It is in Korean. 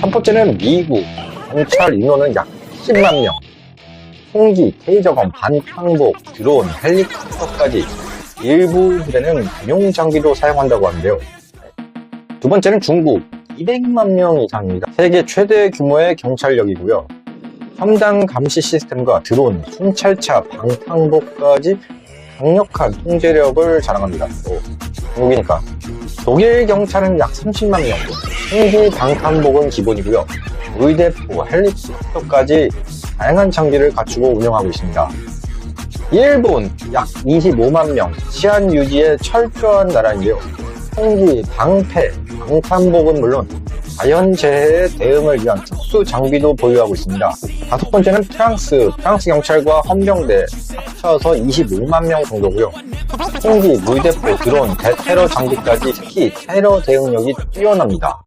첫 번째는 미국. 경찰 인원은 약 10만 명. 총기, 테이저건, 반탕복, 드론, 헬리콥터까지 일부 부대는 군용 장비도 사용한다고 하는데요. 두 번째는 중국. 200만 명 이상입니다. 세계 최대 규모의 경찰력이고요. 첨단 감시 시스템과 드론, 순찰차, 방탄복까지 강력한 통제력을 자랑합니다. 또 중국이니까. 독일 경찰은 약 30만 명, 총기 방탄복은 기본이고요. 물대포, 헬리콥터까지 다양한 장비를 갖추고 운영하고 있습니다. 일본 약 25만 명, 치안 유지에 철저한 나라인데요. 총기, 방패, 방탄복은 물론 자연재해에 대응을 위한 특수 장비도 보유하고 있습니다. 다섯 번째는 프랑스, 프랑스 경찰과 헌병대 합쳐서 25만 명 정도고요. 총기, 물대포, 드론, 대테러 장비까지 특히 테러 대응력이 뛰어납니다.